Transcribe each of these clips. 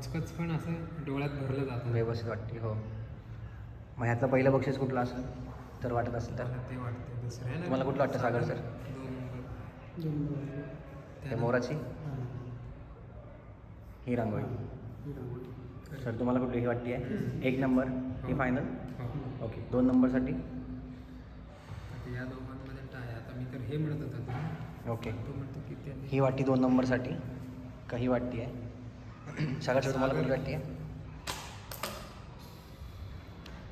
मोजकंच पण असं डोळ्यात भरलं जातं. व्यवस्थित वाटते हो. मग ह्यातलं पहिलं बक्षीस कुठलं असेल? तर वाटत असेल तर? ते वाटतं दुसरं आहे ना? तुम्हाला कुठलं वाटतं सागर सर? दोन नंबर. दोन नंबर. ते मोराची? हां. ही रांगोळी. ही. सर तुम्हाला कुठली ही वाटते एक नंबर. ही. फायनल हो. ओके दोन नंबरसाठी? आता या दोघांमध्ये टाय आता मी तर हे म्हणत होतो. ओके. ही वाटी दोन नंबरसाठी? का ही वाटते आहे सगळ्यात शेवट तुम्हाला कुठली वाटते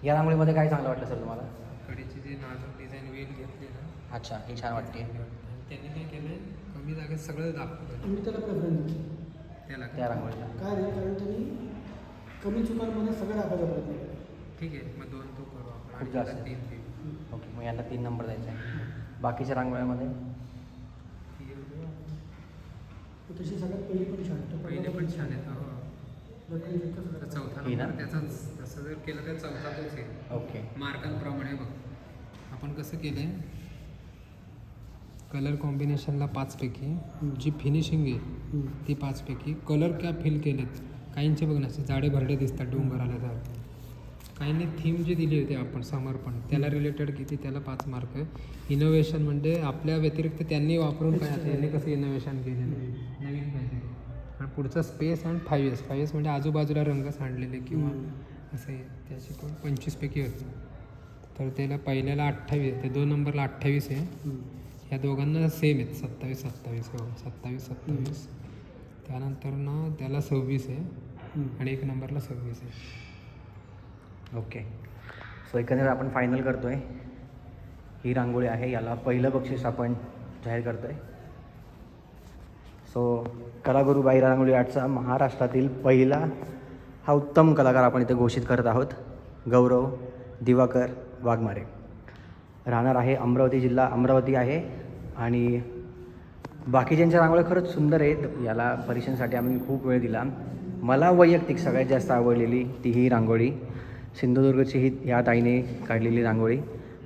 या रांगोळीमध्ये काय चांगलं वाटलं सर तुम्हाला? कडीची जी नाजूक डिझाईन वेल घेतली ना अच्छा ही छान वाटते. त्यांनी काय केलंय कमी जागेत सगळं दाखवलं मी त्याला प्रेफरन्स त्याला? त्या रांगोळीला. काय रे? कारण त्यांनी कमी चुकांमध्ये सगळं दाखवायचा प्रयत्न केला ठीक आहे मग दोन तो करू आपण. आणि जास्त. तीन ओके मग यांना तीन नंबर द्यायचा आहे. बाकीच्या रांगोळ्यामध्ये ती एवढी आपण- तर तशी सगळ्यात पहिली पण छान तो पहिले पण छान आहेत हो. चौथा? नंबर त्याचाच तसं जर केलं तर चौथा तोच येईल ओके. मार्कांप्रमाणे बघ. आपण कसं केलं आहे कलर कॉम्बिनेशनला पाचपैकी जी फिनिशिंग आहे. ती पाचपैकी. कलर क्या फिल केलेत. काहींचे बघ ना असे जाडे भरडे दिसतात डोंगर आल्यासारखे. काहींनी थीम जी दिली होती आपण समर्पण त्याला रिलेटेड किती त्याला पाच मार्क इनोव्हेशन म्हणजे आपल्या व्यतिरिक्त त्यांनी वापरून काय आता यांनी कसं इनोव्हेशन केलेलं आहे? नवीन काहीतरी. आणि पुढचं space and five S five S म्हणजे आजूबाजूला रंग सांडलेले किंवा असं त्याची पण पंचवीसपैकी होती. तर त्याला पहिल्याला अठ्ठावीस ते दोन नंबरला अठ्ठावीस आहे. ह्या दोघांना सेम आहेत. सत्तावीस सत्तावीस हो. सत्तावीस सत्तावीस. त्यानंतर ना त्याला सव्वीस आहे. आणि एक नंबरला सव्वीस आहे. ओके. सो एकंदरीत आपण फायनल करतो आहे ही रांगोळी आहे याला पहिलं बक्षीस आपण जाहीर करतो आहे सो कलागुरू बाई रांगोळी आर्टचा महाराष्ट्रातील पहिला हा उत्तम कलाकार आपण इथे घोषित करत आहोत. गौरव दिवाकर वाघमारे. राहणार आहे अमरावती जिल्हा अमरावती आहे. आणि बाकीच्यांच्या रांगोळ्या खरंच सुंदर आहेत याला परीक्षांसाठी आम्ही खूप वेळ दिला. मला वैयक्तिक सगळ्यात जास्त आवडलेली ती ही रांगोळी. सिंधुदुर्गची ही या ताईने काढलेली रांगोळी.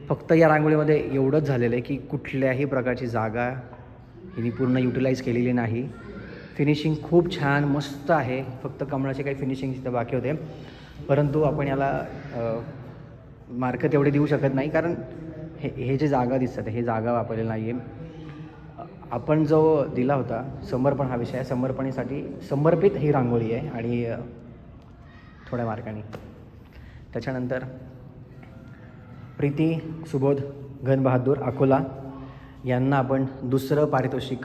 फक्त या रांगोळीमध्ये एवढंच झालेलं आहे की कुठल्याही प्रकारची जागा हिने पूर्ण युटिलाइज केलेली नाही. फिनिशिंग खूप छान मस्त आहे. फक्त कमळाचे काही फिनिशिंग तिथं बाकी होते. परंतु आपण याला मार्क तेवढे देऊ शकत नाही कारण हे हे जे जागा दिसतात हे जागा वापरलेलं नाही आहे आपण जो दिला होता समर्पण हा विषय आहे. समर्पणीसाठी समर्पित ही रांगोळी आहे आणि थोड्या मार्काने. त्याच्यानंतर प्रीती सुबोध घनबहादूर अकोला यांना आपण दुसरं पारितोषिक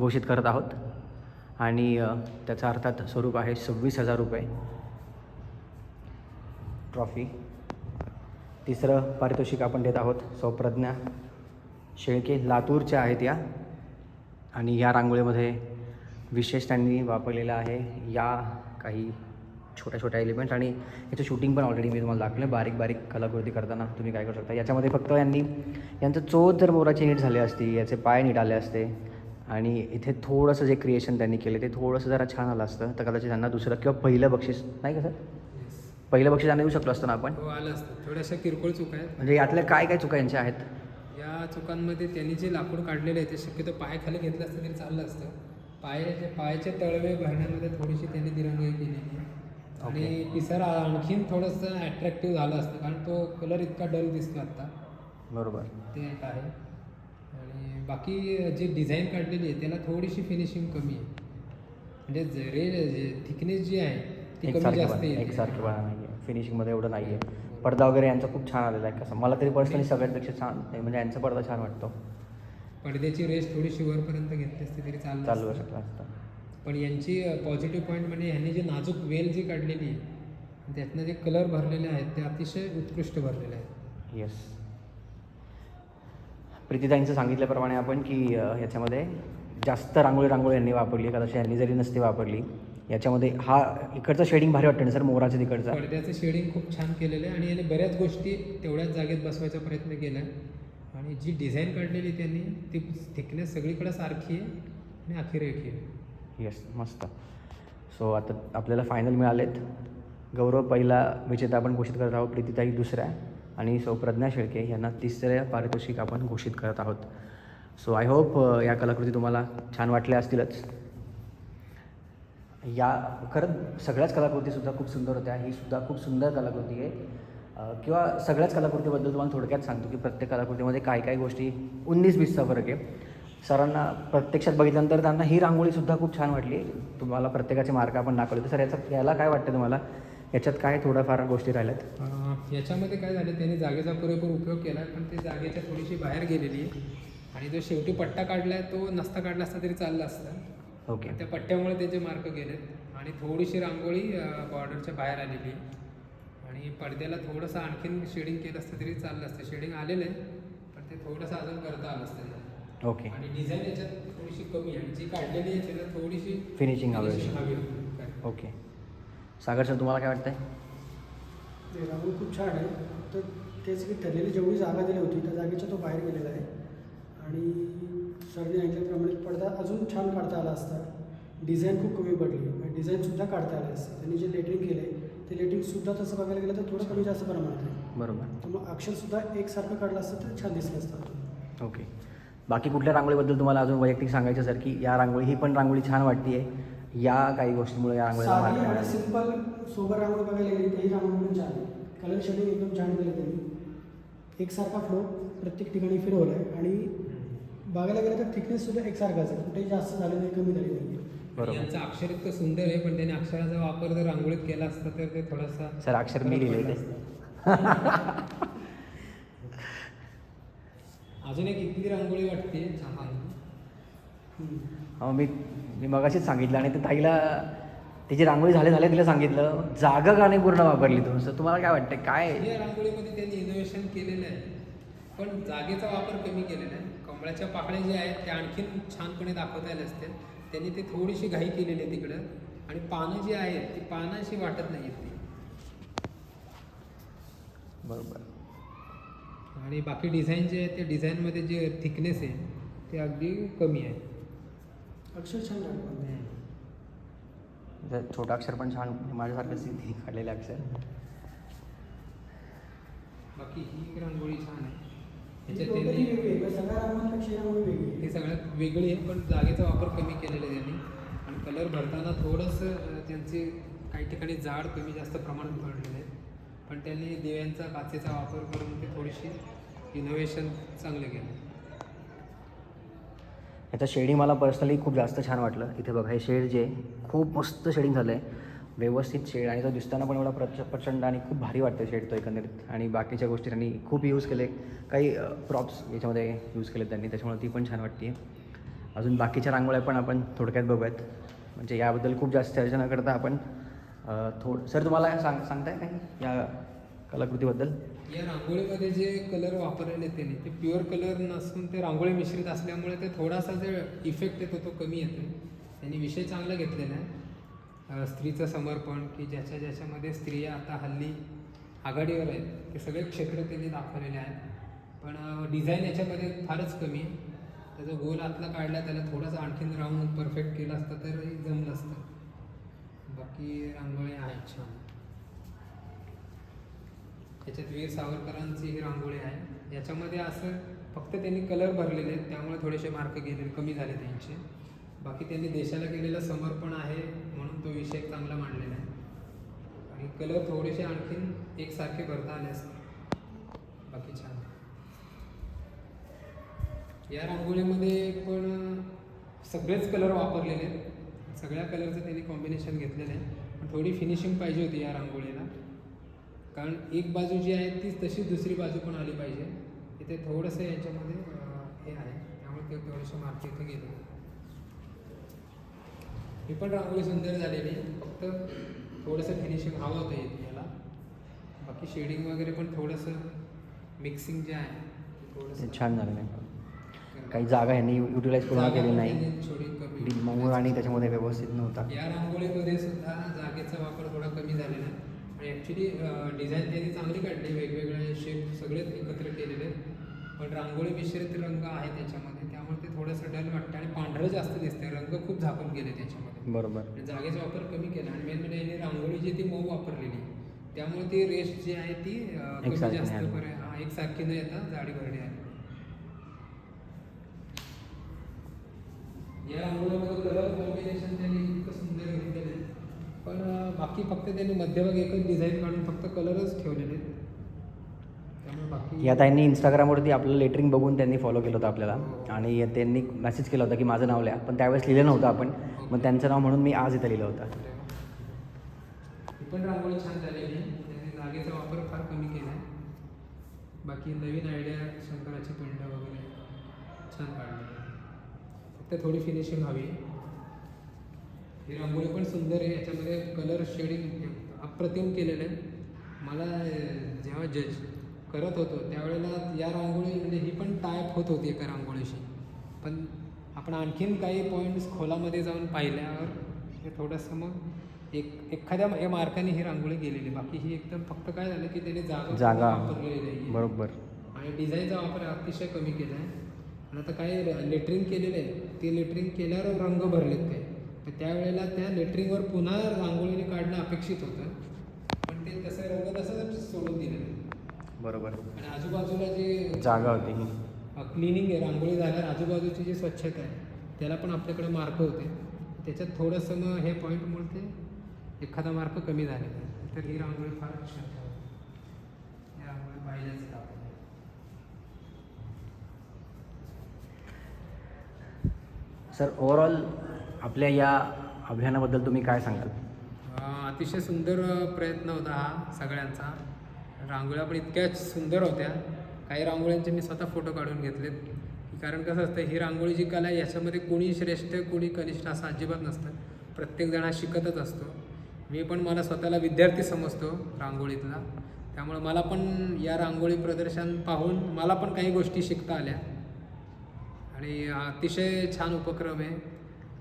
घोषित करत आहोत. आणि त्याचा अर्थात स्वरूप आहे सव्वीस हजार रुपये. ट्रॉफी. तिसरं पारितोषिक आपण देत आहोत सौप्रज्ञा शेळके. लातूरच्या आहेत या. आणि या रांगोळीमध्ये विशेष त्यांनी वापरलेलं आहे या काही छोट्या छोट्या एलिमेंट्स आणि याचं शूटिंग पण ऑलरेडी मी तुम्हाला दाखवलं बारीक बारीक कलाकृती करताना तुम्ही काय करू शकता. याच्यामध्ये फक्त यांनी यांचं चोच जर मोराची नीट झाली असती याचे पाय नीट आले असते आणि इथे थोडंसं जे क्रिएशन त्यांनी केलं ते थोडंसं जरा छान आलं असतं. तर कदाचित त्यांना दुसरं किंवा पहिलं बक्षीस नाही का सर? पहिलं बक्षीस त्यांना देऊ शकलो असतं ना आपण? हो आलं असतं. थोड्याशा किरकोळ चुका आहेत. म्हणजे यातल्या काय काय चुका यांच्या आहेत? या चुकांमध्ये त्यांनी जे लाकूड काढलेलं आहे ते शक्यतो पायाखाली घेतलं असतं तरी चाललं असतं. पायाचे पायाचे तळवे भरण्यामध्ये थोडीशी त्यांनी दिरंगाई केलेली आहे. आणि पिसारा आणखीन थोडंसं अट्रॅक्टिव्ह झालं असतं कारण तो कलर इतका डल दिसतो आत्ता. बरोबर. ते एक आहे. आणि बाकी जी डिझाईन काढलेली आहे त्याला थोडीशी फिनिशिंग कमी आहे. म्हणजे जरे थिकनेस जी आहे ती कमी एकसारखे जास्त पण येते. एकसारखेपणा नाही आहे फिनिशिंगमध्ये एवढं नाही आहे पडदा वगैरे यांचा खूप छान आलेला आहे कसं. मला तरी पर्सनली सगळ्यांपेक्षा छान आहे म्हणजे यांचा पडदा छान वाटतो. पडद्याची रेस थोडीशी वरपर्यंत घेतली असती तरी चाललं चालू असतं. शकला असतं. पण यांची पॉझिटिव्ह पॉईंट म्हणजे ह्यांनी जी नाजूक वेल जी काढलेली आहे त्यातनं जे कलर भरलेले आहेत ते अतिशय उत्कृष्ट भरलेले आहेत. येस प्रीतीताईंचं सांगितल्याप्रमाणे आपण की अ, याच्यामध्ये जास्त रांगोळी रांगोळी यांनी वापरली कदाचित यांनी जरी नसती वापरली याच्यामध्ये हा इकडचं शेडिंग भारी वाटतं ना सर मोराचं तिकडचं? पडद्याचं शेडिंग खूप छान केलेलं आहे आणि याने बऱ्याच गोष्टी तेवढ्याच जागेत बसवायचा प्रयत्न केला आणि जी डिझाईन काढलेली त्यांनी ती थिकनेस सगळीकडे सारखी आहे आणि अखिरेखी आहे. येस मस्त. सो आता आपल्याला फायनल मिळालेत. गौरव पहिला विजेता आपण घोषित करत आहोत प्रीतीताई दुसऱ्या आणि सो प्रज्ञा शेळके यांना तिसऱ्या पारितोषिक आपण घोषित करत आहोत. सो आय होप या कलाकृती तुम्हाला छान वाटल्या असतीलच. या खरंच सगळ्याच कलाकृतीसुद्धा खूप सुंदर होत्या. ही सुद्धा खूप सुंदर कलाकृती आहे. किंवा सगळ्याच कलाकृतीबद्दल तुम्हाला थोडक्यात सांगतो की प्रत्येक कलाकृतीमध्ये काय काय गोष्टी उन्नीस वीसचा फरक आहे. सरांना प्रत्यक्षात बघितल्यानंतर त्यांना ही रांगोळीसुद्धा खूप छान वाटली. तुम्हाला प्रत्येकाचे मार्क आपण दाखवले. तर सर याचा याला काय वाटतं तुम्हाला? याच्यात काय थोड्याफार गोष्टी राहिल्यात? याच्यामध्ये काय झालं त्यांनी जागेचा पुरेपूर उपयोग केला पण ते जागेच्या थोडीशी बाहेर गेलेली आहे. आणि जो शेवटी पट्टा काढलाय तो नसता काढला असता तरी चालला असता. ओके. त्या पट्ट्यामुळे त्यांचे मार्क गेलेत. आणि थोडीशी रांगोळी बॉर्डरच्या बाहेर आलेली आहे. आणि पडद्याला थोडंसं आणखीन शेडिंग केलं असतं तरी चाललं असतं. शेडिंग आलेलं आहे पण ते थोडंसं अजून करता आलं असतं. ओके. आणि डिझाईन याच्यात थोडीशी कमी आहे जी काढलेली आहे त्याला थोडीशी फिनिशिंग हवी. हवी? ओके. सागर सर तुम्हाला काय वाटतंय? ते रांगोळी खूप छान आहे. तर तेच की ठरलेली जेवढी जागा दिली होती त्या जागेच्या तो बाहेर गेलेला आहे. आणि सरने ऐकल्याप्रमाणे पडदा अजून छान काढता आला असता. डिझाईन खूप कमी पडली. म्हणजे डिझाईनसुद्धा काढता आलं असतं. त्यांनी जे लेटरिंग केलं आहे ते लेटरिंगसुद्धा तसं बघायला गेलं तर थोडं कमी जास्त प्रमाणात आहे. बरोबर. तर मग अक्षरसुद्धा एकसारखं काढलं असतं तर छान दिसलं असतं. ओके. बाकी कुठल्या रांगोळीबद्दल तुम्हाला अजून वैयक्तिक सांगायचं सर की या रांगोळी ही पण रांगोळी छान वाटते आहे या काही गोष्टीमुळे या रांगोळीला मिळाला. सिंपल सोबर रांगोळी बघायला गेली तर ही रांगोळी पण छान आहे. कलर शेडिंग एकदम छान केलं त्यांनी. एकसारखा फ्लो प्रत्येक ठिकाणी फिरवला आहे. आणि बघायला गेलं तर थिकनेससुद्धा एकसारखाच आहे कुठेही जास्त झाले नाही कमी झाली नाही. बरोबर. यांचं अक्षर इतकं सुंदर आहे पण त्याने अक्षराचा वापर जर रांगोळीत केला असता तर ते थोडासा सर अक्षर मी लिहिले ते अजून एक इथली रांगोळी वाटते छान. हो मी मी मगाशीच सांगितलं आणि ते ताईला तिची रांगोळी झाले झाले तिला सांगितलं जागा का नाही पूर्ण वापरली तू? सर तुम्हाला काय वाटतं काय? या रांगोळीमध्ये त्यांनी इनोव्हेशन केलेलं आहे. पण जागेचा वापर कमी केलेला आहे. कमळाच्या पाकळ्या ज्या आहेत त्या आणखीन छानपणे दाखवता आल्या असतील त्यांनी ते थोडीशी घाई केलेली आहे तिकडं. आणि पानं जी आहेत ती पानं अशी वाटत नाही आहेत ती. बरोबर. आणि बाकी डिझाईन जे आहे ते डिझाईनमध्ये जे थिकनेस आहे ते अगदी कमी आहे. अक्षर छान जर छोटं अक्षर पण छान माझ्यासारखंच ती काढलेलं अक्षर. बाकी ही एक रांगोळी छान आहे. ही हे सगळ्यात वेगळी आहे पण जागेचा वापर कमी केलेला आहे त्यांनी. आणि कलर भरताना थोडंसं त्यांचे काही ठिकाणी जाड कमी जास्त प्रमाणात पडलेले आहे. पण त्यांनी दिव्यांचा काचेचा वापर करून ते थोडीशी इनोव्हेशन चांगलं केलं. याचा शेडिंग मला पर्सनली खूप जास्त छान वाटलं. इथे बघा हे शेड जे खूप मस्त शेडिंग झालं आहे व्यवस्थित शेड आणि तो दिसताना पण एवढा प्रच प्रचंड आणि खूप भारी वाटतं शेड तो एकंदरीत. आणि बाकीच्या गोष्टी त्यांनी खूप यूज केले. काही प्रॉप्स याच्यामध्ये यूज केले त्यांनी त्याच्यामुळे ती पण छान वाटते अजून बाकीच्या रांगोळ्या पण आपण थोडक्यात बघूयात. म्हणजे याबद्दल खूप जास्त चर्चा न करता आपण थोड सर तुम्हाला सांग सांगताय काही या कलाकृतीबद्दल? या रांगोळीमध्ये जे कलर वापरलेले त्याने त्यांनी ते प्युअर कलर नसून ते रांगोळी मिश्रित असल्यामुळे ते थोडासा जे इफेक्ट येतो तो कमी येतो. त्यांनी विषय चांगला घेतलेला आहे. स्त्रीचं समर्पण की ज्याच्या ज्याच्यामध्ये स्त्रिया आता हल्ली आघाडीवर आहेत ते सगळे क्षेत्र त्यांनी दाखवलेले आहेत. पण डिझाईन याच्यामध्ये फारच कमी आहे. त्याचा गोल आतला काढला त्याला थोडासा आणखीन राऊंड परफेक्ट केला असता तर जमलं असतं. बाकी रांगोळी आहेत छान. याच्यात वीर सावरकरांची ही रांगोळी आहे. याच्यामध्ये असं फक्त त्यांनी कलर भरलेले आहेत त्यामुळे थोडेसे मार्क गेले कमी झाले त्यांचे. बाकी त्यांनी देशाला केलेलं समर्पण आहे म्हणून तो विषय चांगला मांडलेला आहे. आणि कलर थोडेसे आणखीन एकसारखे भरता आले असते बाकी छान. या रांगोळीमध्ये पण सगळेच कलर वापरलेले आहेत. सगळ्या कलरचं त्यांनी कॉम्बिनेशन घेतलेलं आहे. पण थोडी फिनिशिंग पाहिजे होती या रांगोळीला. कारण एक बाजू जी आहे ती तशी दुसरी बाजू पण आली पाहिजे. इथे थोडंसं याच्यामध्ये हे आहे. त्यामुळे ते थोडेसे मार्क इथे गेले. ही पण रांगोळी सुंदर झालेली आहे. फक्त थोडंसं फिनिशिंग हवं होतं येते याला. बाकी शेडिंग वगैरे पण थोडंसं मिक्सिंग जे आहे थोडंसं छान झालं नाही काही जागा ह्यांनी युटिलाइज पूर्ण केलेली पण नाही. त्यांनी थोडी कमी डी- मऊ आणि त्याच्यामध्ये व्यवस्थित नव्हता. या रांगोळीमध्ये सुद्धा जागेचा वापर थोडा कमी झालेला आहे. आणि ॲक्च्युली डिझाईन त्यांनी चांगली काढली वेगवेगळे शेप सगळेच एकत्र केलेले आहेत. पण रांगोळी मिश्रित रंग आहे त्याच्यामध्ये त्यामुळे ते थोडंसं डल वाटतं आणि पांढरं जास्त दिसतंय. रंग खूप झाकून गेले त्याच्यामध्ये. बरोबर. जागेचा वापर कमी केला. आणि मेन म्हणजे यांनी रांगोळी जी ती मऊ वापरलेली त्यामुळे ती रेस्ट जी आहे ती कमी जास्त एकसारखी न येता जाडी भरडी आहे. या कलर कॉम्बिनेशन त्यांनी इतकं सुंदर घेतलेलं आहे. पण बाकी फक्त त्यांनी मध्यभाग एकच डिझाईन काढून फक्त कलरच ठेवलेले. त्यामुळे बाकी या ताईंनी इंस्टाग्रामवरती आपलं लेटरिंग बघून त्यांनी फॉलो केलं होतं आपल्याला. आणि त्यांनी मेसेज केला होता की माझं नाव लिहा. पण त्यावेळेस लिहिलं नव्हतं आपण. मग त्यांचं नाव म्हणून मी आज इथं लिहिलं होतं. पण रांगोळी छान झालेली आहे. त्यांनी जागेचा वापर फार कमी केला आहे बाकी नवीन आयडिया शंकराची पिंड वगैरे छान काढलेली फक्त थोडी फिनिशिंग हवी. आहे ही रांगोळी पण सुंदर आहे याच्यामध्ये कलर शेडिंग अप्रतिम केलेलं आहे. मला जेव्हा जज करत होतो त्यावेळेला या रांगोळी म्हणजे ही पण टायप होत होती एका रांगोळीशी. पण आपण आणखीन काही पॉईंट्स खोलामध्ये जाऊन पाहिल्यावर हे थोडंसं मग एक एखाद्या या मार्काने ही रांगोळी गेलेली. बाकी ही एकदम फक्त काय झालं की त्याने जागा जागा. वापरलेली नाही बरोबर. आणि डिझाईनचा वापर अतिशय कमी केला आहे आणि आता काय लेटरिंग केलेलं आहे ते लेटरिंग केल्यावर रंग भरलेत ते. तर त्यावेळेला त्या लेटरिंगवर पुन्हा रांगोळीने काढणं अपेक्षित होतं. पण ते तसं रंग तसंच सोडून दिलेलं बरोबर. आणि आजूबाजूला जे जागा होती ही. क्लिनिंग आहे रांगोळी झाल्यावर आजूबाजूची जी स्वच्छता आहे त्याला पण आपल्याकडे मार्क होते. त्याच्यात थोडंसं मग हे पॉईंटमुळे ते एखादा मार्क कमी झालेला आहे. तर ही रांगोळी फार छान आहे. ही रांगोळी पाहिजेच आपण. सर ओव्हरऑल आपल्या या अभियानाबद्दल तुम्ही काय सांगाल अतिशय सुंदर प्रयत्न होता हा सगळ्यांचा. रांगोळ्या पण इतक्या सुंदर होत्या. काही रांगोळ्यांचे मी स्वतः फोटो काढून घेतलेत. कारण कसं असतं ही रांगोळी जी कला आहे याच्यामध्ये कोणी श्रेष्ठ कोणी कनिष्ठ असं अजिबात नसतं. प्रत्येकजण हा शिकतच असतो. मी पण मला स्वतःला विद्यार्थी समजतो रांगोळीतला. त्यामुळे मला पण या रांगोळी प्रदर्शन पाहून मला पण काही गोष्टी शिकता आल्या. आणि अतिशय छान उपक्रम आहे.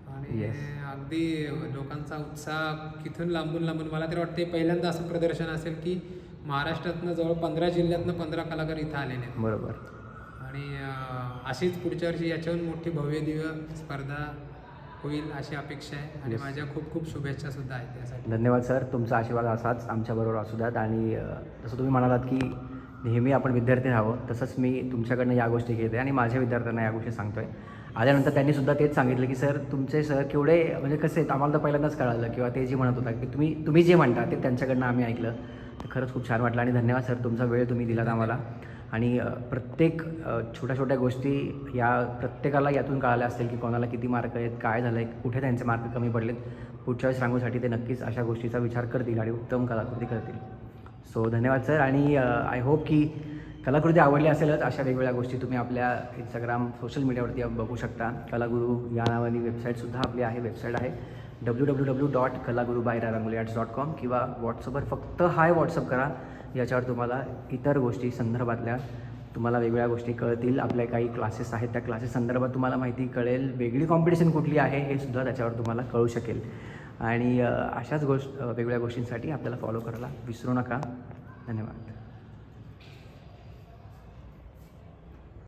आणि Yes. अगदी लोकांचा उत्साह तिथून लांबून लांबून मला तर वाटते पहिल्यांदा असं प्रदर्शन असेल की महाराष्ट्रातनं जवळ पंधरा जिल्ह्यातनं पंधरा कलाकार इथं आलेले आहेत. बरोबर. आणि अं, अशीच पुढच्या वर्षी याच्याहून मोठी भव्य दिव्य स्पर्धा होईल अशी अपेक्षा आहे. आणि Yes. माझ्या खूप खूप शुभेच्छा सुद्धा आहेत त्यासाठी. धन्यवाद सर. तुमचा आशीर्वाद असाच आमच्याबरोबर असू द्यात. आणि अ, जसं तुम्ही म्हणालात की नेहमी आपण विद्यार्थी राहावं तसंच मी तुमच्याकडनं या गोष्टी घेते आणि माझ्या विद्यार्थ्यांना या गोष्टी सांगतोय. आल्यानंतर त्यांनी सुद्धा तेच सांगितलं की सर तुमचे सर केवढे म्हणजे कसे आहेत आम्हाला तर पहिल्यांदाच कळालं किंवा ते जे म्हणत होता की तुम्ही तुम्ही जे म्हणता ते त्यांच्याकडनं आम्ही ऐकलं. तर खरंच खूप छान वाटलं आणि धन्यवाद सर तुमचा वेळ तुम्ही दिलात आम्हाला. आणि प्रत्येक छोट्या छोट्या गोष्टी या प्रत्येकाला यातून कळाल्या असतील की कोणाला किती मार्क आहेत काय झालं आहे कुठे त्यांचे मार्क कमी पडलेत. पुढच्या वेळेस सांगूसाठी ते नक्कीच अशा गोष्टीचा विचार करतील आणि उत्तम कलाकृती करतील. सो धन्यवाद सर आणि आय होप की कलाकृती आवडली असेलच अशा वेगवेगळ्या गोष्टी तुम्ही आपल्या इंस्टाग्राम सोशल मीडियावरती बघू शकता. कलागुरू या नावाने वेबसाईटसुद्धा आपली आहे वेबसाईट आहे. W W W dot Kalaguru बायरा Rangoli arts dot com किंवा व्हॉट्सअपवर फक्त हाय व्हॉट्सअप करा. याच्यावर तुम्हाला इतर गोष्टी संदर्भातल्या तुम्हाला वेगवेगळ्या गोष्टी कळतील. आपले काही क्लासेस आहेत त्या क्लासेस संदर्भात तुम्हाला माहिती कळेल. वेगळी कॉम्पिटिशन कुठली आहे हे सुद्धा त्याच्यावर तुम्हाला कळू शकेल. आणि अशाच गोष्ट वेगवेगळ्या गोष्टींसाठी आपल्याला फॉलो करायला विसरू नका. धन्यवाद.